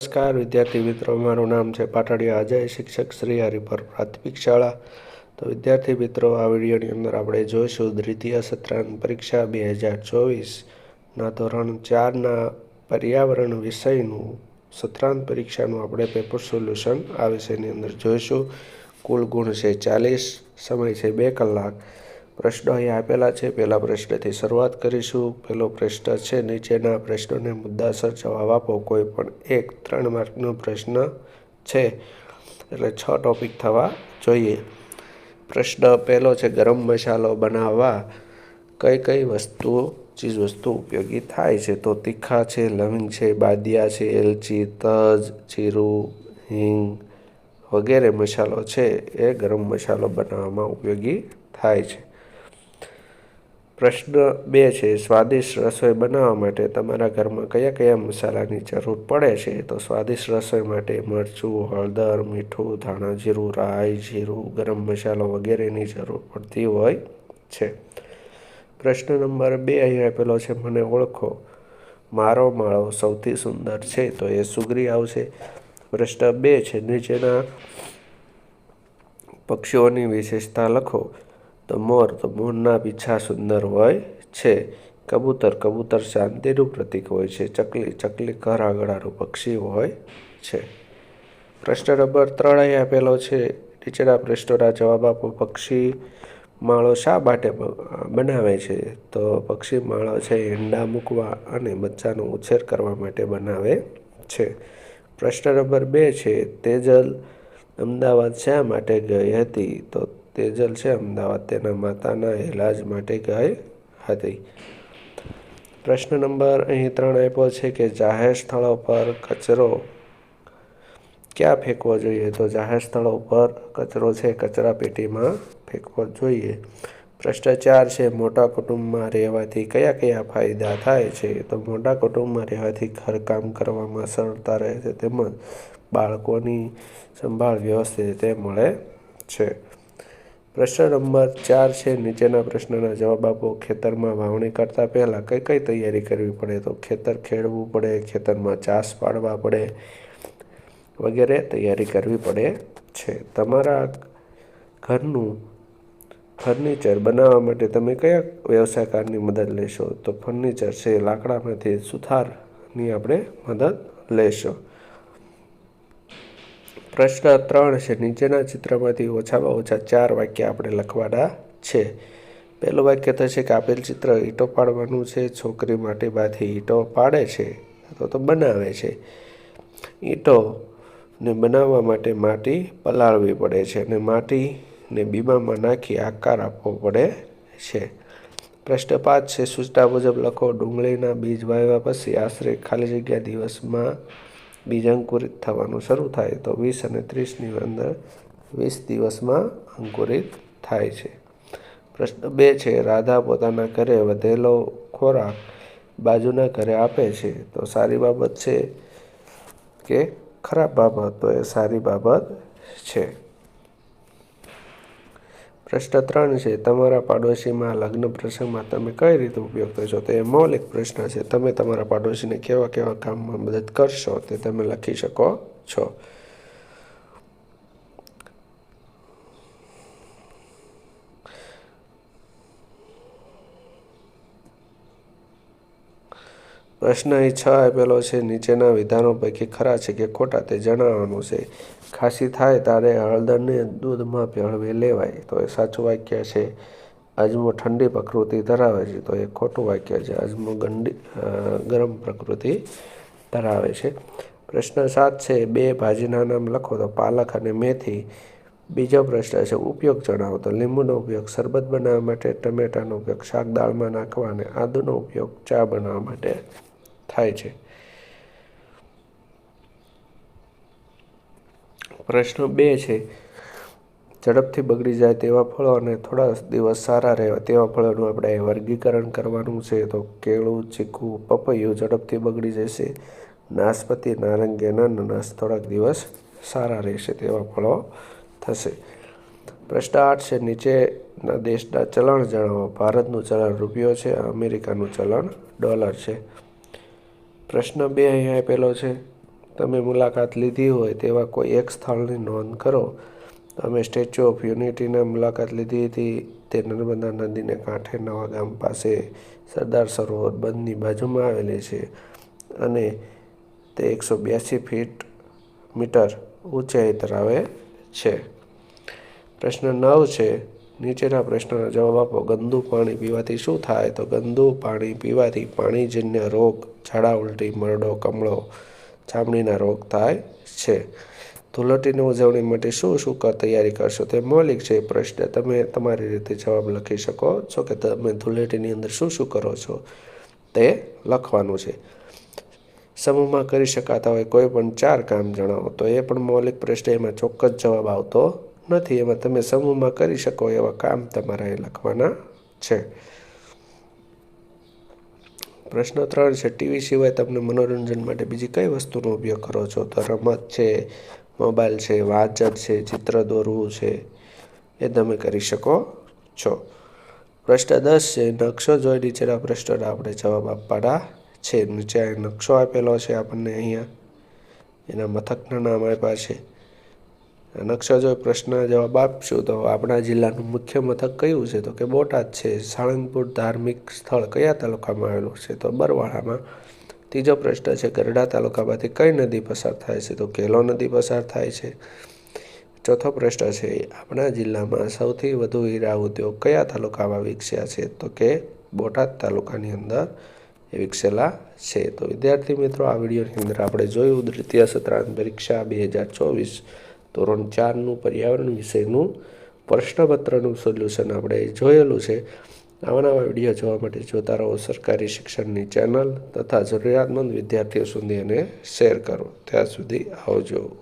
નમસ્કાર, વિદ્યાર્થી મિત્રો. મારું નામ છે પાટડિયા અજય, શિક્ષક શ્રી હરિપર પ્રાથમિક શાળા. તો વિદ્યાર્થી મિત્રો, આ વિડીયોની અંદર આપણે જોઈશું દ્વિતીય સત્રાંત પરીક્ષા બે હજાર ચોવીસના ધોરણ ચારના પર્યાવરણ વિષયનું સત્રાંત પરીક્ષાનું આપણે પેપર સોલ્યુશન આ વિષયની અંદર જોઈશું. કુલ ગુણ છે ચાલીસ, સમય છે બે કલાક. પ્રશ્નો અહીં આપેલા છે. પહેલા પ્રશ્નથી શરૂઆત કરીશું. પહેલો પ્રશ્ન છે, નીચેના પ્રશ્નોને મુદ્દાસર જવાબ આપો. કોઈ પણ એક ત્રણ માર્કનો પ્રશ્ન છે. એટલે છ ટોપિક થવા જોઈએ. પ્રશ્ન પહેલો છે, ગરમ મસાલો બનાવવા કઈ કઈ વસ્તુઓ, ચીજ વસ્તુ ઉપયોગી થાય છે? તો તીખા છે, લવિંગ છે, બાદિયા છે, એલચી, તજ, જીરું, હિંગ વગેરે મસાલો છે એ ગરમ મસાલો બનાવવામાં ઉપયોગી થાય છે. પ્રશ્ન બે છે, સ્વાદિષ્ટ રસોઈ બનાવવા માટે તમારા ઘરમાં કયા કયા મસાલાની જરૂર પડે છે? તો સ્વાદિષ્ટ રસોઈ માટે મરચું, હળદર, મીઠું, ધાણા જીરું, રાઈ જીરું, ગરમ મસાલો વગેરેની જરૂર પડતી હોય છે. પ્રશ્ન નંબર બે અહીં આપેલો છે, મને ઓળખો. મારો માળો સૌથી સુંદર છે. તો એ સુગરી આવશે. પ્રશ્ન બે છે, નીચેના પક્ષીઓની વિશેષતા લખો. તો મોર તો મોરના પીછા સુંદર હોય છે. કબૂતર કબૂતર શાંતિનું પ્રતીક હોય છે. ચકલી ચકલી ઘર આગળાનું પક્ષી હોય છે. પ્રશ્ન નંબર ત્રણ અહીં આપેલો છે. નીચેના પ્રશ્નોના જવાબ આપો. પક્ષી માળો શા માટે બનાવે છે? તો પક્ષી માળો છે ઈંડા મૂકવા અને બચ્ચાનો ઉછેર કરવા માટે બનાવે છે. પ્રશ્ન નંબર બે છે, તેજલ અમદાવાદ શા માટે ગઈ હતી? તો તેજલ છે, અમદાવાદ તેના માતાના ઇલાજ માટે ગઈ હતી. પ્રશ્ન નંબર અહીં ત્રણ આપ્યો છે કે જાહેર સ્થળો પર કચરો ક્યાં ફેંકવો જોઈએ? તો જાહેર સ્થળો પર કચરો છે, કચરા પેટીમાં ફેંકવો જોઈએ. ભ્રષ્ટાચાર છે, મોટા કુટુંબમાં રહેવાથી કયા કયા ફાયદા થાય છે? તો મોટા કુટુંબમાં રહેવાથી ઘરકામ કરવામાં સરળતા રહે છે, તેમજ બાળકોની સંભાળ વ્યવસ્થિત રીતે મળે છે. પ્રશ્ન નંબર ચાર છે, નીચેના પ્રશ્નના જવાબ આપો. ખેતરમાં વાવણી કરતાં પહેલાં કઈ કઈ તૈયારી કરવી પડે? તો ખેતર ખેડવું પડે, ખેતરમાં ચાસ પાડવા પડે વગેરે તૈયારી કરવી પડે છે. તમારા ઘરનું ફર્નિચર બનાવવા માટે તમે કયા વ્યવસાયકારની મદદ લેશો? તો ફર્નિચર છે, લાકડામાંથી સુથારની આપણે મદદ લેશો. પ્રશ્ન ત્રણ છે. નીચેના ચિત્રમાંથી ઓછામાં ઓછા ચાર વાક્ય આપણે લખવાના છે. પહેલું વાક્ય થશે કે આપેલ ચિત્ર ઈંટો પાડવાનું છે. છોકરી માટીમાંથી ઈંટો પાડે છે. અથવા તો બનાવે છે. ઈંટોને બનાવવા માટે માટી પલાળવી પડે છે અને માટીને બીમામાં નાખી આકાર આપવો પડે છે. પ્રશ્ન પાંચ છે. સૂચના મુજબ લખો ડુંગળીના બીજ વાવ્યા પછી આશરે ખાલી જગ્યા દિવસમાં બીજ અંકુરિત થવાનું શરૂ થાય તો વીસ અને ત્રીસની અંદર વીસ દિવસમાં અંકુરિત થાય છે. પ્રશ્ન બે છે, રાધા પોતાના ઘરે વધેલો ખોરાક બાજુના ઘરે આપે છે તો સારી બાબત છે કે ખરાબ બાબત? તો એ સારી બાબત છે. પ્રશ્ન ત્રણ છે, તમારા પાડોશીમાં લગ્ન પ્રસંગમાં તમે કઈ રીતે ઉપયોગ કરશો તો એ મૌલિક પ્રશ્ન છે, તમે તમારા પાડોશીને કેવા કેવા કામમાં મદદ કરશો તે તમે લખી શકો છો. પ્રશ્ન એ છ આપેલો છે. નીચેના વિધાનો પૈકી ખરા છે કે ખોટા તે જણાવવાનું છે. ખાંસી થાય ત્યારે હળદરને દૂધમાં ભેળવી લેવાય. તો એ સાચું વાક્ય છે. અજમો ઠંડી પ્રકૃતિ ધરાવે છે. તો એ ખોટું વાક્ય છે. અજમો ગંડી ગરમ પ્રકૃતિ ધરાવે છે. પ્રશ્ન સાત છે, બે ભાજીના નામ લખો તો પાલક અને મેથી. બીજો પ્રશ્ન છે, ઉપયોગ જણાવો તો લીંબુનો ઉપયોગ શરબત બનાવવા માટે, ટમેટાનો ઉપયોગ શાક દાળમાં નાખવા અને આદુનો ઉપયોગ ચા બનાવવા માટે. થાય છે. પ્રશ્ન બે છે, ઝડપથી બગડી જાય તેવા ફળો અને થોડા દિવસ સારા રહેવા તેવા ફળોનું આપણે વર્ગીકરણ કરવાનું છે તો કેળું, ચીકુ, પપૈયું ઝડપથી બગડી જશે. નાસપતિ નારંગી અનાનસ થોડાક દિવસ સારા રહેશે તેવા ફળો થશે. પ્રશ્ન આઠ છે, નીચેના દેશના ચલણ જણાવો ભારતનું ચલણ રૂપિયો છે, અમેરિકાનું ચલણ ડોલર છે. પ્રશ્ન બે અહીંયા આપેલો છે. તમે મુલાકાત લીધી હોય તેવા કોઈ એક સ્થળની નોંધ કરો. અમે સ્ટેચ્યુ ઓફ યુનિટીને મુલાકાત લીધી હતી. તે નર્મદા નદીને કાંઠે નવા ગામ પાસે સરદાર સરોવર બંધની બાજુમાં આવેલી છે અને તે એકસો બ્યાસી ફીટ મીટર ઊંચાઈ ધરાવે છે. પ્રશ્ન નવ છે નીચેના પ્રશ્નનો જવાબ આપો. ગંદુ પાણી પીવાથી શું થાય? તો ગંદુ પાણી પીવાથી પાણીજન્ય રોગ, ઝાડા ઉલટી, મરડો, કમળો, ચામડીના રોગ થાય છે. ધુલટીની ઉજવણી માટે શું શું તૈયારી કરશો તે મૌલિક છે પ્રશ્ન. તમે તમારી રીતે જવાબ લખી શકો છો કે તમે ધૂળેટીની અંદર શું શું કરો છો તે લખવાનું છે. સમૂહમાં કરી શકાતા હોય કોઈ પણ ચાર કામ જણાવો. તો એ પણ મૌલિક પ્રશ્ન. એમાં ચોક્કસ જવાબ આવતો નથી, એમાં તમે સમૂહમાં કરી શકો એવા કામ તમારે અહીં લખવાના છે. પ્રશ્ન ત્રણ છે, ટીવી સિવાય તમને મનોરંજન માટે બીજી કઈ વસ્તુનો ઉપયોગ કરો છો? તો રમત છે, મોબાઈલ છે, વાંચન છે, ચિત્ર દોરવું છે, એ તમે કરી શકો છો. પ્રશ્ન દસ છે, નકશો જોઈ નીચેના પ્રશ્નોના આપણે જવાબ આપવાના છે. નીચે નકશો આપેલો છે આપણને અહીંયા. એના મથકના નામ આપ્યા છે. નકશા જો પ્રશ્ન જવાબ આપશું તો આપણા જિલ્લાનું મુખ્ય મથક કયું છે? તો કે બોટાદ છે. સાળંગપુર ધાર્મિક સ્થળ કયા તાલુકામાં આવેલું છે? તો બરવાળામાં ત્રીજો પ્રશ્ન છે ગરડા તાલુકામાંથી કઈ નદી પસાર થાય છે? તો કેલો નદી પસાર થાય છે. ચોથો પ્રશ્ન છે, આપણા જિલ્લામાં સૌથી વધુ હીરા ઉદ્યોગ કયા તાલુકામાં વિકસ્યા છે? તો કે બોટાદ તાલુકાની અંદર વિકસેલા છે. તો વિદ્યાર્થી મિત્રો, આ વિડીયોની અંદર આપણે જોયું દ્વિતીય સત્રાંત પરીક્ષા બે હજાર ચોવીસ ધોરણ ચારનું પર્યાવરણ વિષયનું પ્રશ્નપત્રનું સોલ્યુશન આપણે જોયેલું છે. આવા નવા વીડિયો જોવા માટે જોતા રહો સરકારી શિક્ષણની ચેનલ તથા જરૂરિયાતમંદ વિદ્યાર્થીઓ સુધી એને શેર કરો. ત્યાં સુધી આવજો.